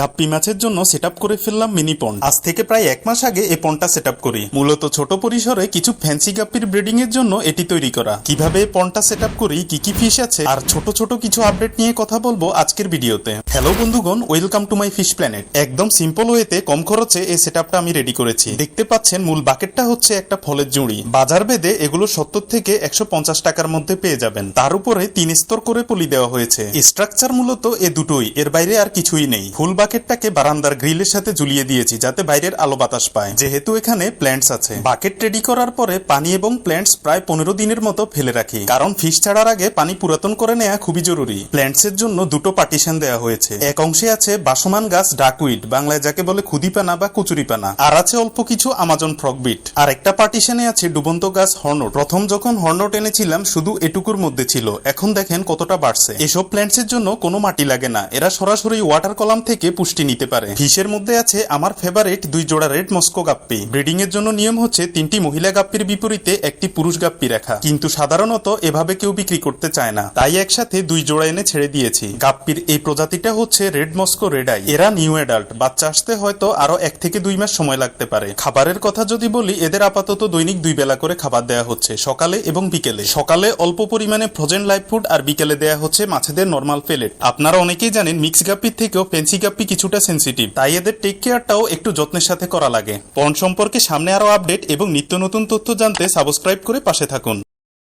গাপ্পি মাছের জন্য সেট করে ফেললাম মিনি পন্ড আজ থেকে প্রায় এক মাস আগে এই পন্ডটা সেট করি। মূলত ছোট পরিসরে কিছু ফ্যান্সি গাপ্পির ব্রিডিং এর জন্য এটি তৈরি করা। কীভাবে এই পন্ডটা সেট করি, কি কি ফিশ আছে, আর ছোট ছোট কিছু আপডেট নিয়ে কথা বলব আজকের ভিডিওতে। হ্যালো বন্ধুগণ welcome to my Fish Planet একদম সিম্পল ওয়েতে কম খরচে এই সেট আমি রেডি করেছি। দেখতে পাচ্ছেন, মূল বাকেটটা হচ্ছে একটা ফলের জুড়ি। বাজার বেদে এগুলো সত্তর থেকে একশো পঞ্চাশ টাকার মধ্যে পেয়ে যাবেন। তার উপরে তিন স্তর করে পলি দেওয়া হয়েছে। স্ট্রাকচার মূলত এ দুটোই, এর বাইরে আর কিছুই নেই। ফুল বাকেটটাকে বারান্দার গ্রিলের সাথে ঝুলিয়ে দিয়েছি যাতে বাইরের আলো বাতাস পায়। যেহেতু এখানে প্ল্যান্টস আছে। বাকেট রেডি করার পরে পানি এবং প্ল্যান্টস প্রায় পনেরো দিনের মতো ফেলে রাখি। কারণ ফিশ ছাড়ার আগে পানি পুরাতন করে নেওয়া খুবই জরুরি। প্ল্যান্টস এর জন্য দুটো পার্টিশন দেওয়া হয়েছে। এক অংশে আছে বাসমান গাছ ডাকউইড বাংলায় যাকে বলে খুদিপানা বা কচুরিপানা। আর আছে অল্প কিছু আমাজন ফ্রকবিট আর একটা পার্টিশনে আছে ডুবন্ত গাছ হর্নট। প্রথম যখন হর্নট এনেছিলাম, শুধু এটুকুর মধ্যে ছিল। এখন দেখেন কতটা বাড়ছে। এসব প্ল্যান্টস এর জন্য কোনো মাটি লাগে না। এরা সরাসরি ওয়াটার কলাম থেকে পুষ্টি নিতে পারে। ফিশের মধ্যে আছে আমার ফেভারিট দুই জোড়া রেড মস্কো গাপ্পি। ব্রিডিং এর জন্য নিয়ম হচ্ছে তিনটি মহিলা গাপ্পির বিপরীতে একটি পুরুষ গাপ্পি রাখা। কিন্তু সাধারণত এভাবে কেউ বিক্রি করতে চায় না। তাই একসাথে দুই জোড়া এনে ছেড়ে দিয়েছি। গাপ্পির এই প্রজাতিটা হচ্ছে রেড মস্কো রেড আই এরা নিউ অ্যাডাল্ট বাচ্চা আসতে হয়তো আরও এক থেকে দুই মাস সময় লাগতে পারে। খাবারের কথা যদি বলি, এদের আপাতত দৈনিক দুই বেলা করে খাবার দেওয়া হচ্ছে, সকালে এবং বিকেলে। সকালে অল্প পরিমাণে ফ্রোজেন লাইফ ফুড আর বিকেলে দেওয়া হচ্ছে মাছেদের নর্মাল পেলেট আপনারা অনেকেই জানেন মিক্স গাপ্পির থেকেও ফেন্সি গাপ্পি কিছুটা সেন্সিটিভ তাই এদের টেক কেয়ারটাও একটু যত্নের সাথে করা লাগে। পণ সম্পর্কে সামনে আরও আপডেট এবং নিত্য নতুন তথ্য জানতে সাবস্ক্রাইব করে পাশে থাকুন।